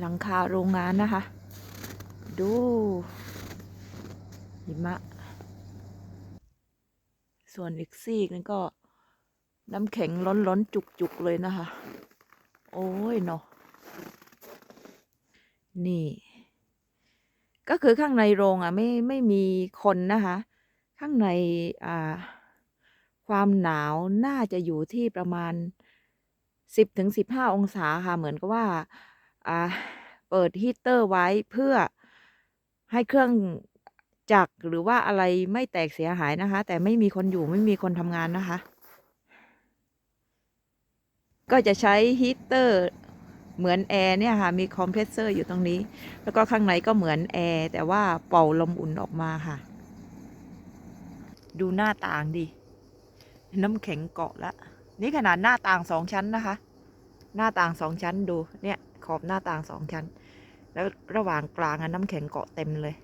หลังคาโรงงานนะคะ ดูหิมะ ส่วนอีกซีกนั่นก็ น้ำแข็งล้นๆ จุกๆ เลยนะคะ โอ้ยเนาะนี่ ก็คือข้างในโรงอะไม่ไม่มีคนนะคะ ข้างในอ่าความหนาวน่าจะอยู่ที่ประมาณสิบถึงสิบห้าองศาค่ะ เหมือนกับว่า เปิดฮีตเตอร์ไว้เพื่อให้เครื่องจักรหรือว่าอะไรไม่แตกเสียหายนะคะ แต่ไม่มีคนอยู่ไม่มีคนทำงานนะคะ ก็จะใช้ฮีตเตอร์เหมือนแอร์เนี่ยค่ะมีคอมเพรสเซอร์อยู่ตรงนี้ แล้วก็ข้างในก็เหมือนแอร์แต่ว่าเป่าลมอุ่นออกมาค่ะ ดูหน้าต่างดิ น้ำแข็งเกาะละ นี่ขนาดหน้าต่างสองชั้นนะคะ หน้าต่างสองชั้นดูเนี่ย ขอบหน้าต่างสองชั้น แล้วระหว่างกลางอะน้ำแข็งเกาะเต็มเลย